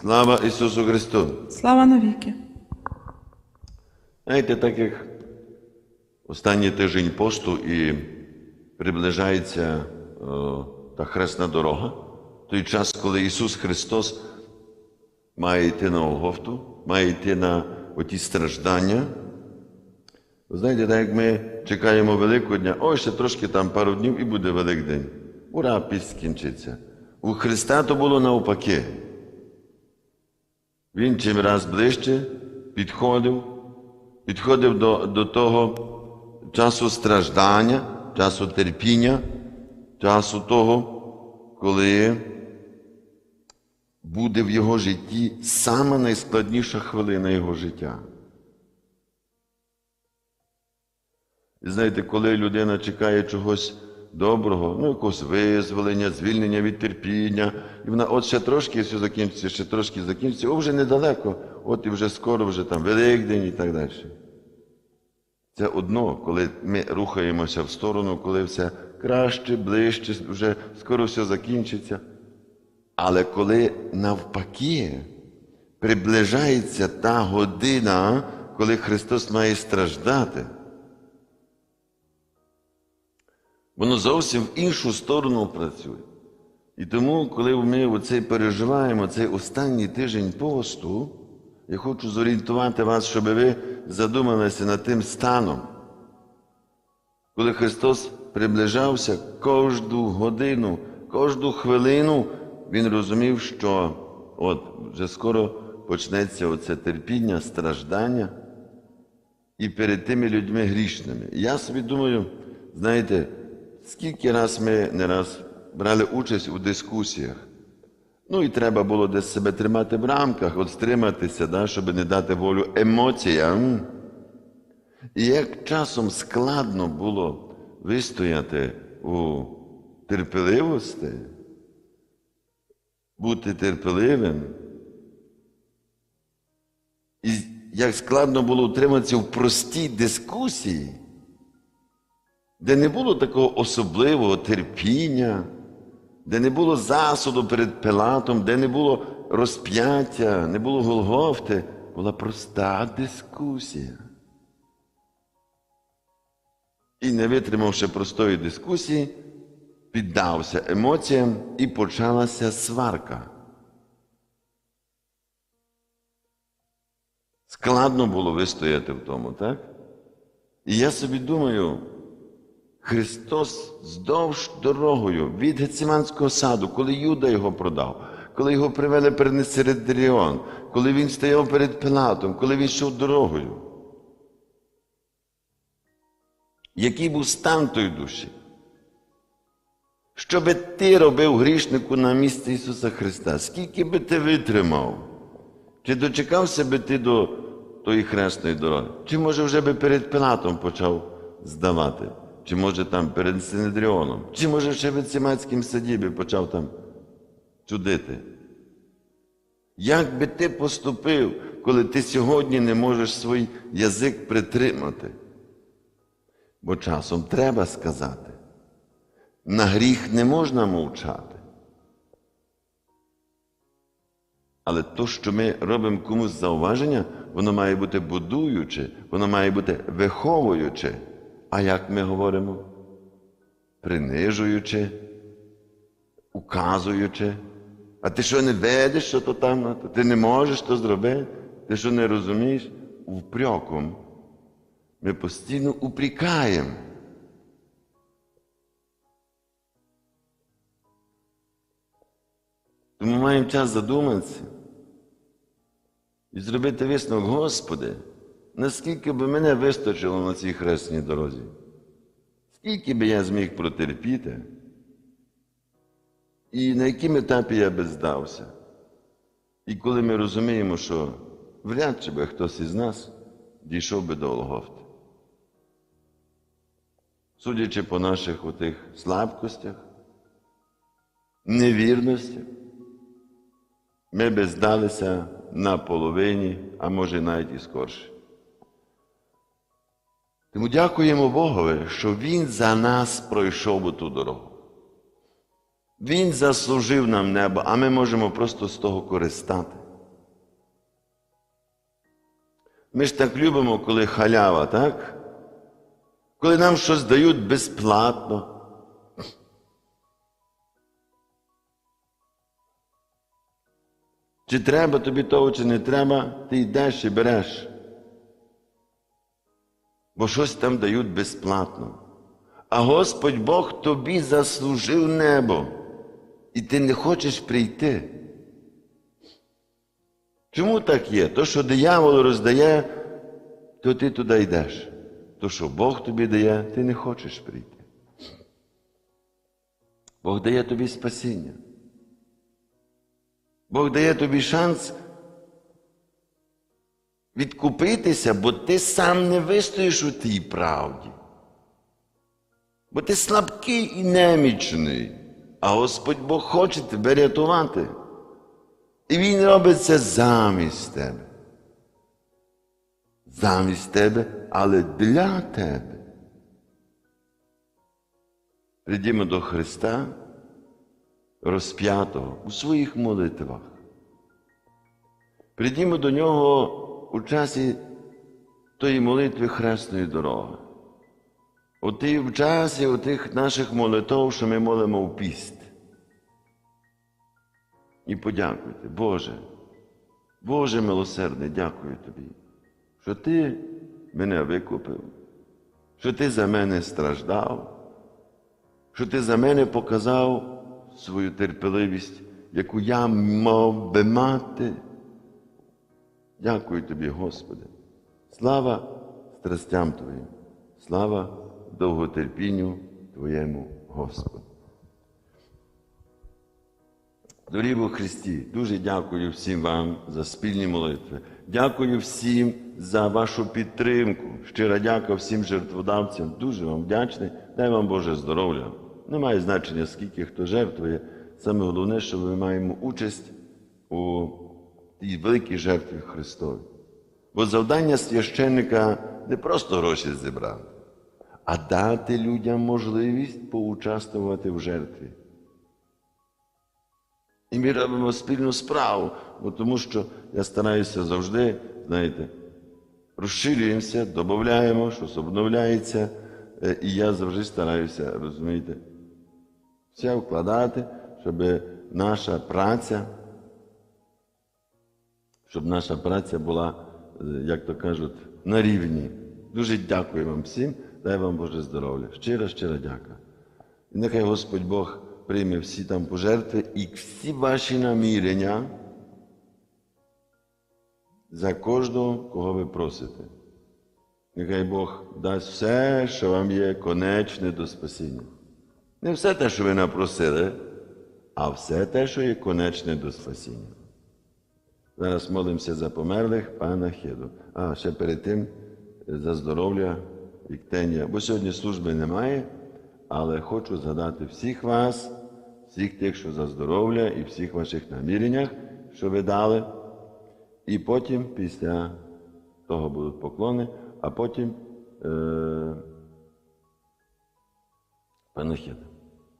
Слава Ісусу Христу! Слава навіки! Знаєте, так як останній тиждень посту і приближається о, та хресна дорога, той час, коли Ісус Христос має йти на Голгофту, має йти на оті страждання. Ви знаєте, так як ми чекаємо Великодня, ой, ще трошки там пару днів і буде Великдень. Ура, піст скінчиться. У Христа то було навпаки. Він чим раз ближче підходив, підходив до, до того часу страждання, часу терпіння, часу того, коли буде в його житті саме найскладніша хвилина його життя. І знаєте, коли людина чекає чогось доброго, ну якогось визволення, звільнення від терпіння, і вона от ще трошки все закінчиться, ще трошки закінчиться, о, вже недалеко, от і вже скоро вже там Великдень і так далі. Це одно, коли ми рухаємося в сторону, коли все краще, ближче, вже скоро все закінчиться. Але коли навпаки приближається та година, коли Христос має страждати, воно зовсім в іншу сторону працює. І тому, коли ми оцей переживаємо цей останній тиждень посту, я хочу зорієнтувати вас, щоб ви задумалися над тим станом, коли Христос приближався кожну годину, кожну хвилину, Він розумів, що от вже скоро почнеться оце терпіння, страждання і перед тими людьми грішними. Я собі думаю, знаєте, скільки раз ми не раз брали участь у дискусіях. Ну і треба було десь себе тримати в рамках, от стриматися, да, щоб не дати волю емоціям. І як часом складно було вистояти у терпеливості, бути терпеливим, і як складно було утриматися в простій дискусії, де не було такого особливого терпіння, де не було засуду перед Пилатом, де не було розп'яття, не було Голгофти, була проста дискусія. І, не витримавши простої дискусії, піддався емоціям і почалася сварка. Складно було вистояти в тому, так? І я собі думаю, Христос здовж дорогою від Гециманського саду, коли Юда його продав, коли його привели перед Несередріон, коли він стояв перед Пилатом, коли він йшов дорогою. Який був стан тої душі? Що би ти робив грішнику на місці Ісуса Христа? Скільки би ти витримав? Чи дочекався би ти до тої хресної дороги? Чи може вже би перед Пилатом почав здавати? Чи може там перед Синедріоном? Чи може ще в Цимацькому садібі почав там чудити? Як би ти поступив, коли ти сьогодні не можеш свій язик притримати? Бо часом треба сказати. На гріх не можна мовчати. Але то, що ми робимо комусь зауваження, воно має бути будуюче, воно має бути виховуюче. А як ми говоримо? Принижуючи, указуючи. А ти що не ведеш, що то там? Ти не можеш то зробити? Ти що не розумієш? Впреком. Ми постійно упрікаємо. Тому маємо час задуматися і зробити висновок, Господи, наскільки би мене вистачило на цій хресній дорозі? Скільки би я зміг протерпіти? І на якому етапі я би здався? І коли ми розуміємо, що вряд чи би хтось із нас дійшов би до Голгофти. Судячи по наших отих слабкостях, невірностях, ми би здалися на половині, а може навіть і скорше. Тому дякуємо Богові, що Він за нас пройшов у ту дорогу. Він заслужив нам небо, а ми можемо просто з того користати. Ми ж так любимо, коли халява, так? Коли нам щось дають безплатно. Чи треба тобі того, чи не треба, ти йдеш і береш. Бо щось там дають безплатно. А Господь Бог тобі заслужив небо, і ти не хочеш прийти. Чому так є? То, що диявол роздає, то ти туди йдеш. То, що Бог тобі дає, ти не хочеш прийти. Бог дає тобі спасіння. Бог дає тобі шанс відкупитися, бо ти сам не вистоїш у тій правді. Бо ти слабкий і немічний, а Господь Бог хоче тебе рятувати. І Він робить це замість тебе. Замість тебе, але для тебе. Прийдімо до Христа розп'ятого у своїх молитвах. Прийдімо до Нього у часі тої молитви Хресної дороги. У тій в часі у тих наших молитв, що ми молимо в піст. І подякуйте, Боже, Боже милосердний, дякую Тобі, що Ти мене викупив, що Ти за мене страждав, що Ти за мене показав свою терпеливість, яку я мав би мати. Дякую Тобі, Господи. Слава страстям Твоїм, слава довготерпінню Твоєму Господу. Дорогі у Христі, дуже дякую всім вам за спільні молитви. Дякую всім за вашу підтримку. Щира дяка всім жертводавцям. Дуже вам вдячний. Дай вам Боже здоров'я. Немає значення, скільки хто жертвує. Саме головне, що ми маємо участь у тій великій жертві Христові. Бо завдання священника не просто гроші зібрати, а дати людям можливість поучаствувати в жертві. І ми робимо спільну справу, бо тому що я стараюся завжди, знаєте, розширюємося, додаємо, щось обновляється, е, і я завжди стараюся, розумієте, все вкладати, щоб наша праця, щоб наша праця була, е, як то кажуть, на рівні. Дуже дякую вам всім, дай вам Боже здоров'я. Щиро, щиро дяка. І нехай Господь Бог прийме всі там пожертви і всі ваші намірення за кожного, кого ви просите. Нехай Бог дасть все, що вам є конечне до спасіння. Не все те, що ви напросили, а все те, що є конечне до спасіння. Зараз молимося за померлих пана Хеду. А ще перед тим за здоров'я Віктенія. Бо сьогодні служби немає, але хочу згадати всіх вас, всіх тих, що за здоров'я і всіх ваших наміреннях, що ви дали. І потім, після того будуть поклони, а потім е, панахід.